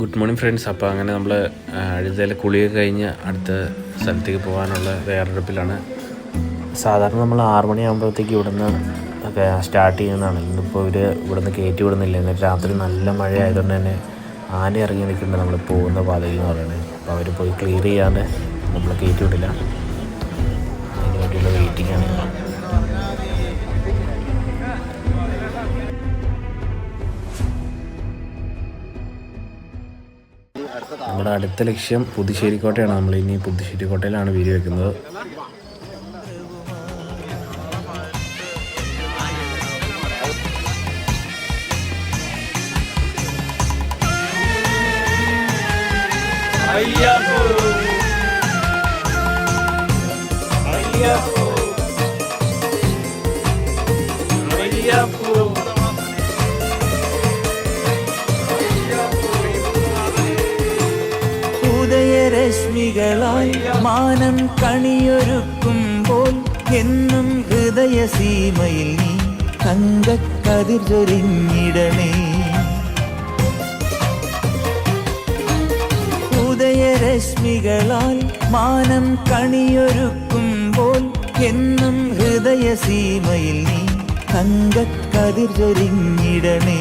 Good morning friends അപ്പോൾ അങ്ങനെ നമ്മൾ അഴുതയിലെ കുളിയൊക്കെ കഴിഞ്ഞ് അടുത്ത സ്ഥലത്തേക്ക് പോകാനുള്ള തയ്യാറെടുപ്പിലാണ്. സാധാരണ നമ്മൾ ആറു മണിയാകുമ്പോഴത്തേക്ക് ഇവിടുന്ന് ഒക്കെ സ്റ്റാർട്ട് ചെയ്യുന്നതാണ്. ഇന്നിപ്പോൾ ഇവർ ഇവിടുന്ന് കയറ്റി വിടുന്നില്ല. എന്നിട്ട് രാത്രി നല്ല മഴ ആയതുകൊണ്ട് തന്നെ ആന ഇറങ്ങി നിൽക്കുന്നുണ്ട്. നമ്മൾ പോകുന്ന പാതയിൽ എന്ന് പറയുന്നത്. അപ്പോൾ അവർ പോയി ക്ലിയർ ചെയ്യാതെ നമ്മൾ കയറ്റി വിടില്ല. അതിന് വേണ്ടിയുള്ള വെയിറ്റിംഗ് ആണ്. നമ്മുടെ അടുത്ത ലക്ഷ്യം പുതുശ്ശേരി കോട്ടയാണ് നമ്മൾ ഇനി പുതുശ്ശേരി കോട്ടയിലാണ് വീഡിയോ വെക്കുന്നത്. ഉദയരശ്മികളായി മാനം കണിയൊരുക്കുമ്പോൾ എന്നും ഹൃദയസീമയിൽ നീ തങ്കക്കതിർ ചൊരിഞ്ഞിടണേ ഉദയരശ്മികളാൽ മാനം കണിയൊരുക്കുമ്പോൾ എന്നും ഹൃദയസീമയിൽ നീ തങ്കക്കതിർ ചൊരിഞ്ഞിടണേ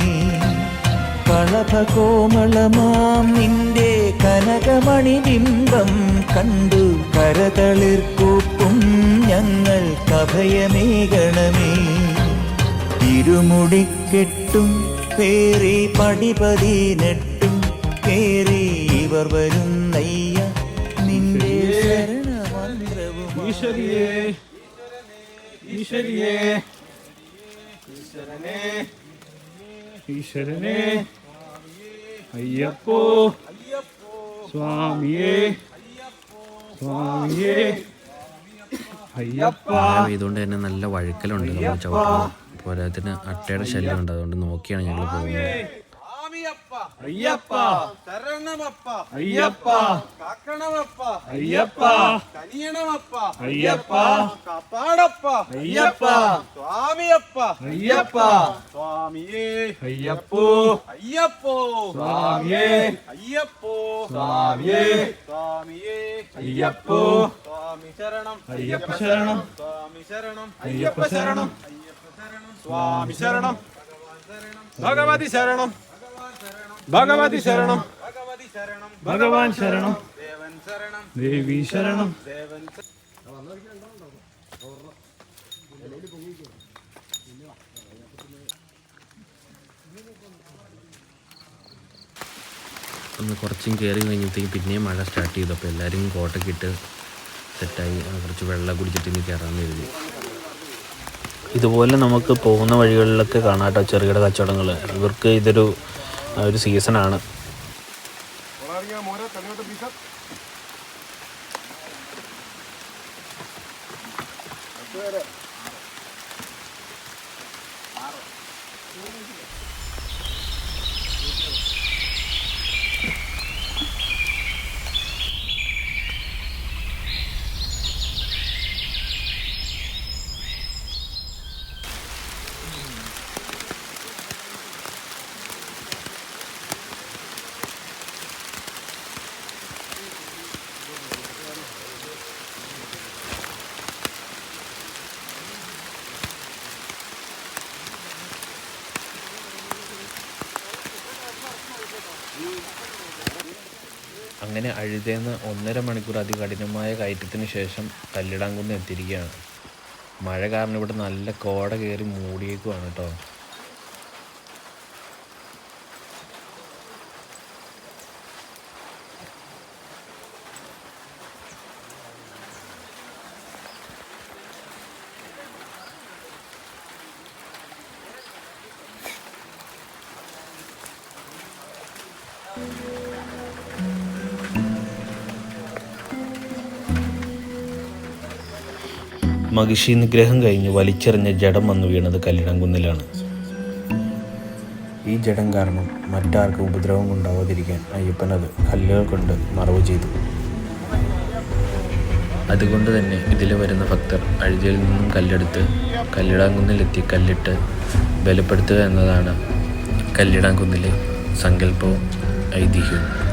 കളഭകോമളമാം നിന്റെ കനകമണി ബിംബം കണ്ടു കരതളിർക്കൂപ്പും ഞങ്ങൾ കഭയമേകണമേ ഇരുമുടിക്കെട്ടും പേറി പടിപതി നെട്ടും പേറി ഇവർ വരുന്നയ്യ നിന്റെ ശരണമന്ത്രവും ഈശ്വരിയേ ഈശ്വരിയേ ഈശ്വരനെ ഈശ്വരനെ അയ്യപ്പോ സ്വാമിയേ സ്വാമിയേ. അയ്യപ്പ. മഴ പെയ്തുകൊണ്ട് തന്നെ നല്ല വഴുക്കലുണ്ട് നമ്മൾ പോരാത്തിന് അട്ടയുടെ ശല്യമുണ്ട് അതുകൊണ്ട് നോക്കിയാണ് ഞങ്ങൾ പോകുന്നത്. അയ്യപ്പ. ശരണമപ്പ. അയ്യപ്പ. കാക്കണമപ്പ. അയ്യപ്പ. കനിയണമപ്പ. അയ്യപ്പ. കാപ്പാടപ്പ. അയ്യപ്പ. സ്വാമിയപ്പ. അയ്യപ്പ. സ്വാമിയേ. അയ്യപ്പോ. അയ്യപ്പോ. സ്വാമിയേ. അയ്യപ്പോ. സ്വാമിയേ. സ്വാമിയേ. അയ്യപ്പോ. സ്വാമി ശരണം. അയ്യപ്പ ശരണം. സ്വാമി ശരണം. അയ്യപ്പ ശരണം. സ്വാമി ശരണം. ഭഗവതി ശരണം. ഭഗവതി ശരണം. ഭഗവതി ശരണം. ഭഗവാൻ ശരണം. ദേവൻ ശരണം ദേവി ശരണം. ഒന്ന് കുറച്ചും കയറി കഴിഞ്ഞപ്പോഴത്തേക്ക് പിന്നെയും മഴ സ്റ്റാർട്ട് ചെയ്തു. അപ്പോൾ എല്ലാവരും കോട്ടൊക്കെ ഇട്ട് സെറ്റായി കുറച്ച് വെള്ളം കുടിച്ചിട്ട് ഇനി കയറാമെന്ന് കരുതി ഇതുപോലെ നമുക്ക് പോകുന്ന വഴികളിലൊക്കെ കാണാട്ടോ ചെറുകിട കച്ചവടങ്ങൾ ഇവർക്ക് ഇതൊരു ഒരു സീസണാണ്. അങ്ങനെ അഴുതേന്ന് ഒന്നര മണിക്കൂർ അതികഠിനമായ കയറ്റത്തിന് ശേഷം കല്ലിടാംകുന്ന് എത്തിയിരിക്കുകയാണ്. മഴ കാരണം ഇവിടെ നല്ല കോട കയറി മൂടിയേക്കുവാണ് കേട്ടോ മഹിഷി നിഗ്രഹം കഴിഞ്ഞ് വലിച്ചെറിഞ്ഞ ജഡം വന്നു വീണത് കല്ലിടംകുന്നിലാണ്. ഈ ജഡം കാരണം മറ്റാർക്കും ഉപദ്രവം ഉണ്ടാവാതിരിക്കാൻ അയ്യപ്പൻ അത് കല്ലുകൾ കൊണ്ട് മറവ് ചെയ്തു. അതുകൊണ്ട് തന്നെ ഇതിൽ വരുന്ന ഭക്തർ അഴുതിയിൽ നിന്നും കല്ലെടുത്ത് കല്ലിടാങ്കുന്നിലെത്തി കല്ലിട്ട് ബലപ്പെടുത്തുക എന്നതാണ് കല്ലിടാങ്കുന്നിലെ സങ്കല്പവും ഐതിഹ്യവും.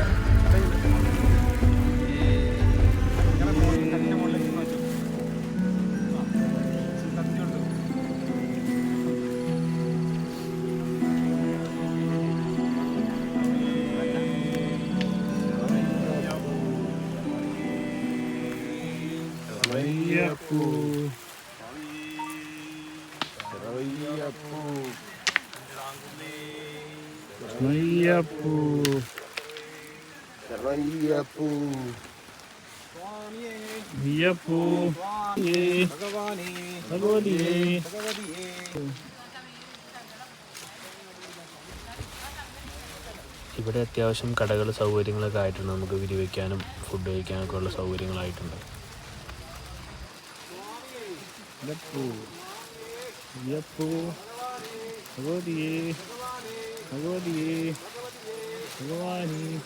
അയ്യപ്പൂ ഭഗവാനേ. ഇവിടെ അത്യാവശ്യം കടകൾ സൗകര്യങ്ങളൊക്കെ ആയിട്ടുണ്ട്. നമുക്ക് വിരിവയ്ക്കാനും ഫുഡ് കഴിക്കാനൊക്കെ ഉള്ള സൗകര്യങ്ങളായിട്ടുണ്ട്. ഭഗവാനേ.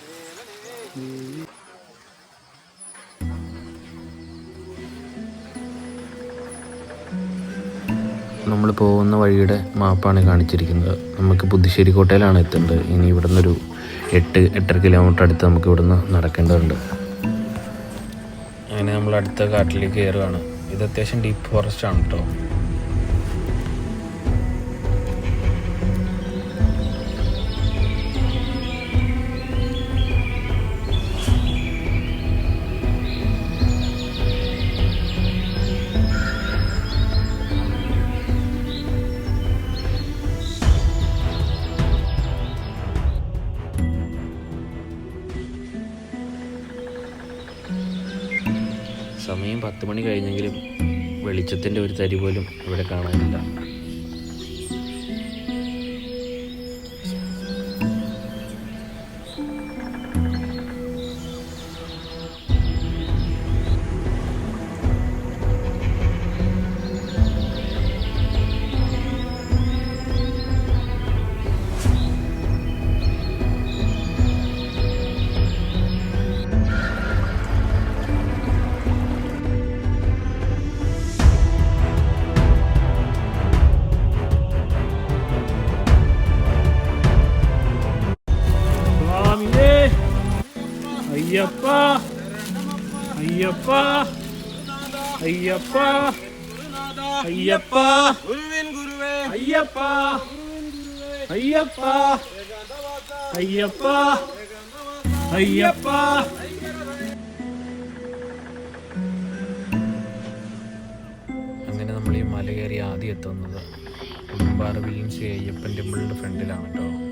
നമ്മൾ പോകുന്ന വഴിയുടെ മാപ്പാണ് കാണിച്ചിരിക്കുന്നത്. നമുക്ക് പുതുശ്ശേരി കോട്ടയിലാണ് എത്തേണ്ടത്. ഇനി ഇവിടുന്ന് ഒരു എട്ട് എട്ടര കിലോമീറ്റർ അടുത്ത് നമുക്ക് ഇവിടുന്ന് നടക്കേണ്ടതുണ്ട്. അങ്ങനെ നമ്മൾ അടുത്ത കാട്ടിലേക്ക് കയറുകയാണ് ഇത് അത്യാവശ്യം ഡീപ്പ് ഫോറസ്റ്റ് ആണ് കേട്ടോ സമയം പത്ത് മണി കഴിഞ്ഞെങ്കിലും വെളിച്ചത്തിന്റെ ഒരു തരി പോലും ഇവിടെ കാണാനില്ല. അയ്യപ്പ. അയ്യപ്പ. അയ്യപ്പ. അയ്യപ്പ. അയ്യപ്പ. അയ്യപ്പ. അയ്യപ്പ. അങ്ങനെ നമ്മൾ ഈ മല കയറി ആദ്യം എത്തുന്നത് ഉടുമ്പാറ ശ്രീ അയ്യപ്പൻ ടെമ്പിളിന്റെ ഫ്രണ്ടിലാണ് കേട്ടോ.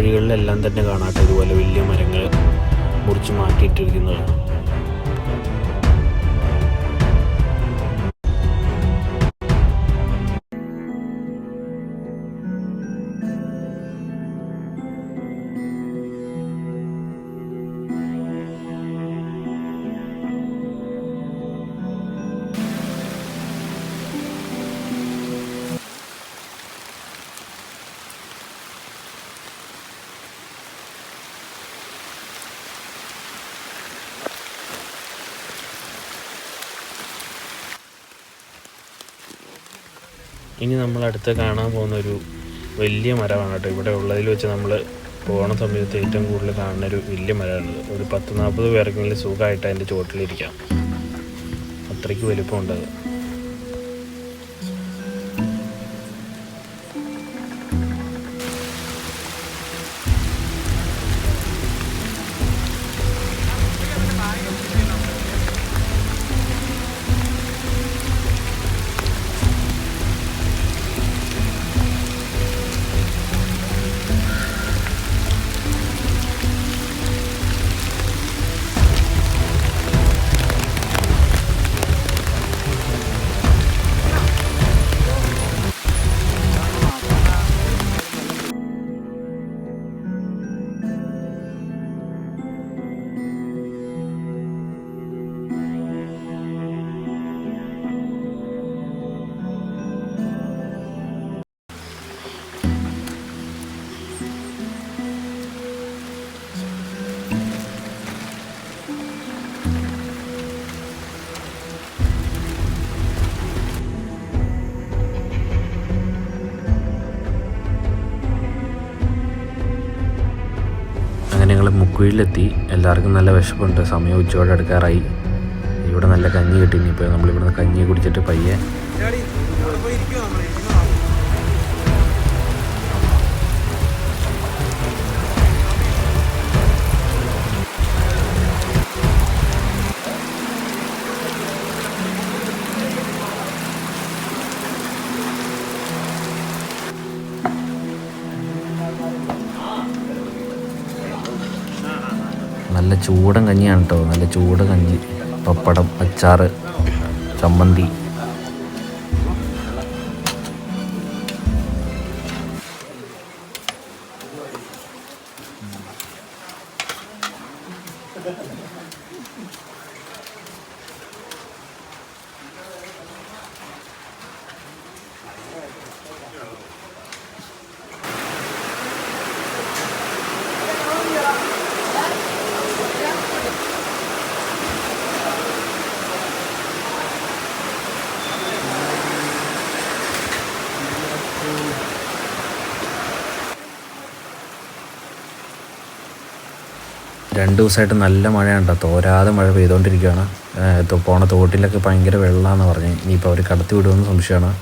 വഴികളിലെല്ലാം തന്നെ കാണാട്ടെ ഇതുപോലെ വലിയ മരങ്ങൾ മുറിച്ച് മാറ്റിയിട്ടിരിക്കുന്നത്. ഇനി നമ്മൾ അടുത്ത് കാണാൻ പോകുന്ന ഒരു വലിയ മരമാണ് കേട്ടോ. ഇവിടെ ഉള്ളതിൽ വെച്ച് നമ്മൾ പോകുന്ന സമയത്ത് ഏറ്റവും കൂടുതൽ കാണുന്ന ഒരു വലിയ മരമാണിത് ഒരു പത്ത് നാൽപ്പത് പേർക്കെങ്കിലും സുഖമായിട്ട് അതിന്റെ ചുവട്ടിലിരിക്കാം. അത്രയ്ക്ക് വലിപ്പമുണ്ട് മുക്കുഴിയിലെത്തി. എല്ലാവർക്കും നല്ല വിശപ്പുണ്ട്. സമയം ഉച്ചയോടെ എടുക്കാറായി. ഇവിടെ നല്ല കഞ്ഞി കിട്ടി. ഇനിയിപ്പോൾ നമ്മളിവിടുന്ന് കഞ്ഞി കുടിച്ചിട്ട് പയ്യെ നല്ല ചൂടൻ കഞ്ഞിയാണ് കേട്ടോ നല്ല ചൂട് കഞ്ഞി പപ്പടം അച്ചാറ് ചമ്മന്തി. രണ്ട് ദിവസമായിട്ട് നല്ല മഴയാണ് കേട്ടോ തോരാതെ മഴ പെയ്തുകൊണ്ടിരിക്കുകയാണ് പോണ തോട്ടിലൊക്കെ ഭയങ്കര വെള്ളമാണെന്ന് പറഞ്ഞ്. ഇനിയിപ്പോൾ അവർ കടത്തി വിടുമെന്ന് സംശയമാണ്.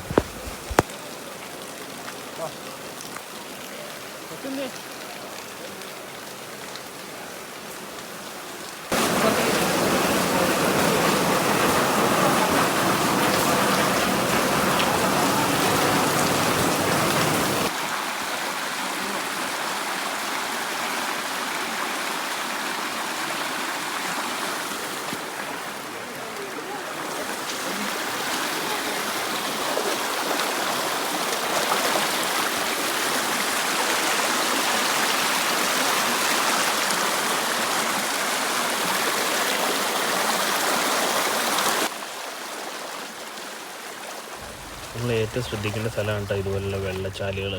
ഏറ്റവും ശ്രദ്ധിക്കേണ്ട സ്ഥലമാണ് കേട്ടോ ഇതുപോലുള്ള വെള്ളച്ചാലുകൾ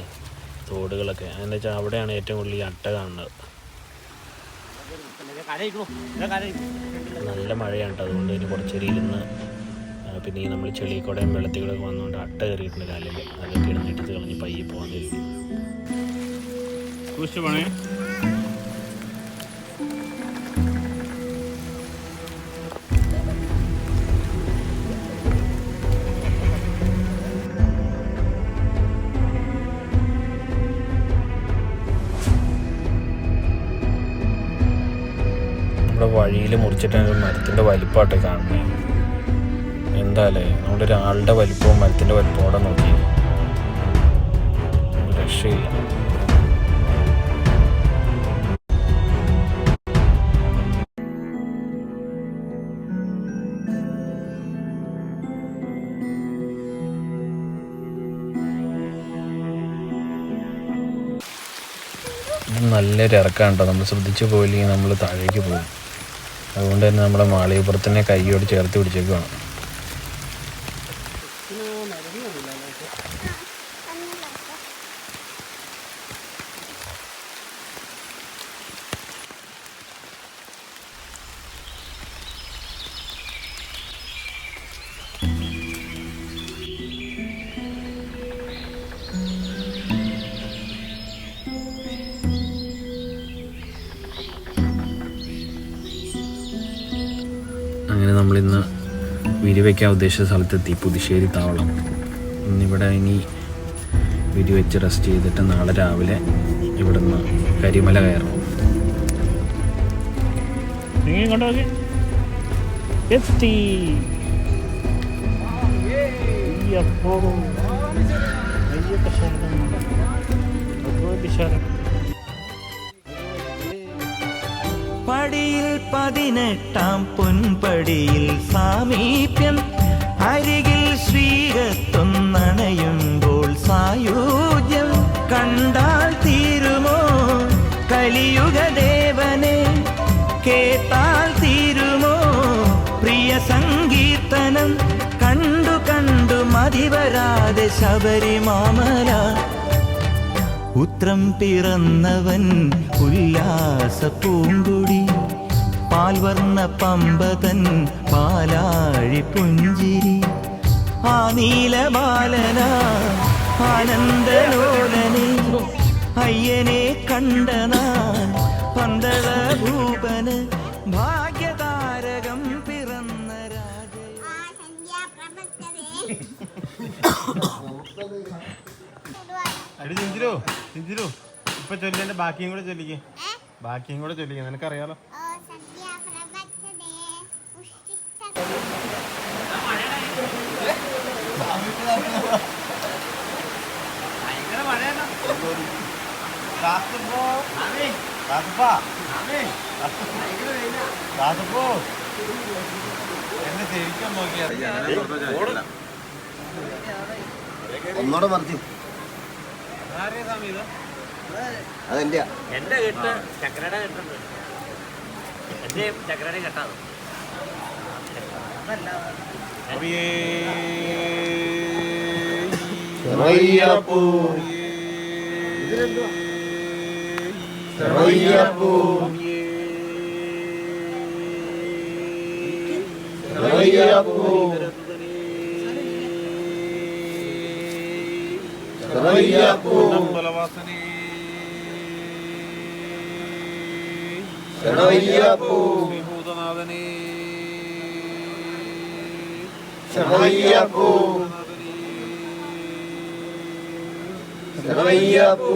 തോടുകളൊക്കെ. എന്ന് വെച്ചാൽ അവിടെയാണ് ഏറ്റവും കൂടുതൽ ഈ അട്ട കാണുന്നത്. നല്ല മഴയാണ് കേട്ടോ അതുകൊണ്ട് ഇനി കുറച്ചേരി ഇരുന്ന് പിന്നെ ഈ നമ്മൾ ചെളിക്കൂടെയും വെള്ളത്തിലൂടെയൊക്കെ വന്നുകൊണ്ട് അട്ട കയറിയിട്ടുണ്ട് കാലിൽ അതൊക്കെ എടുത്തിട്ട് കളഞ്ഞ് പയ്യെ പോകാൻ കരുതി. നമ്മുടെ വഴിയിൽ മുറിച്ചിട്ടാണ് ഒരു മരത്തിന്റെ വലിപ്പമായിട്ട് കാണുന്നത്. എന്താല്ലേ നമ്മുടെ ഒരാളുടെ വലിപ്പവും മരത്തിന്റെ വലിപ്പവും കൂടെ നോക്കി. രക്ഷയില്ല. നല്ലൊരു ഇറക്കാണ്ടോ നമ്മൾ ശ്രദ്ധിച്ചു പോയില്ലെങ്കിൽ നമ്മൾ താഴേക്ക് പോകും. അതുകൊണ്ട് തന്നെ നമ്മുടെ മാളികപ്പുറത്തിനെ കൈയോട് ചേർത്ത് പിടിച്ചേക്കുവാണ്. വയ്ക്കാൻ ഉദ്ദേശിച്ച സ്ഥലത്തെത്തി. പുതുശ്ശേരി താവളം. ഇന്നിവിടെ ഇനി വിരി വെച്ച് റെസ്റ്റ് ചെയ്തിട്ട് നാളെ രാവിലെ ഇവിടുന്ന് കരിമല കയറണം. എത്തി. അയ്യപ്പോ. അയ്യപ്പ പടിയിൽ പതിനെട്ടാം പൊൻപടിയിൽ സാമീപ്യം. അരികിൽ ശ്രീകത്തൊന്നണയുമ്പോൾ സായൂജ്യം. കണ്ടാൽ തീരുമോ? കലിയുഗദേവനെ കേട്ടാൽ തീരുമോ? പ്രിയ സങ്കീർത്തനം കണ്ടു കണ്ടു മതിവരാതെ ശബരിമാമല. ഉത്രം പിറന്നവൻ ഉല്ലാസ പൂങ്കുടി. പാൽവർണ പമ്പതൻ പാലാഴി പുഞ്ചിരി. ആ നീലബാലന ആനന്ദലോലനെ അയ്യനെ കണ്ടനാൻ പന്തള ഭൂപന് ഭാഗ്യതാരകം പിറന്ന രാജ. അടി ചിഞ്ചിരോ ചിഞ്ചിരോ ഇപ്പൊ ചൊല്ലിന്റെ ബാക്കിയും കൂടെ ചൊല്ലിക്കേ. ബാക്കിയും കൂടെ ചൊല്ലിക്കേ നിനക്കറിയാലോ? എന്നെ ശരിക്കും നോക്കിയാ. ഒന്നോടെ മറിച്ചു. അതെന്റെ എന്റെ കെട്ട് ചക്രയുടെ കെട്ടുണ്ട് എന്റെയും ചക്രയുടെ കെട്ടാണ്. ചെറിയപ്പൂ ചെറിയപ്പൂ ಬಲವಾಸನೇ ಶರಣಯ್ಯಪ್ಪು ವಿಭೂತನಾದನೇ ಶರಣಯ್ಯಪ್ಪು ಶರಣಯ್ಯಪ್ಪು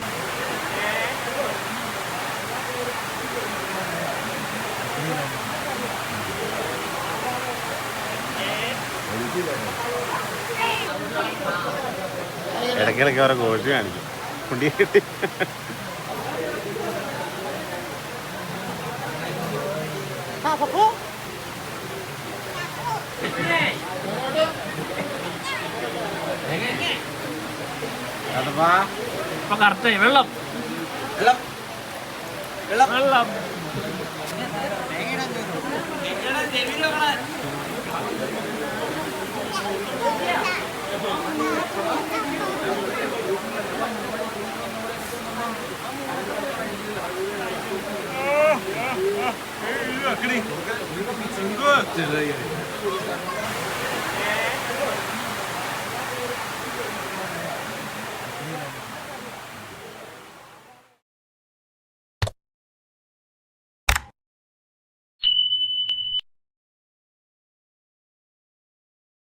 ഇടയ്ക്കിടയ്ക്ക് അവരെ ഘോഷ കാണിക്കും. കുണ്ടി കെട്ടി. വെള്ളം ഇപ്പൊ കറക്റ്റ് വെള്ളം. വെള്ളം Good.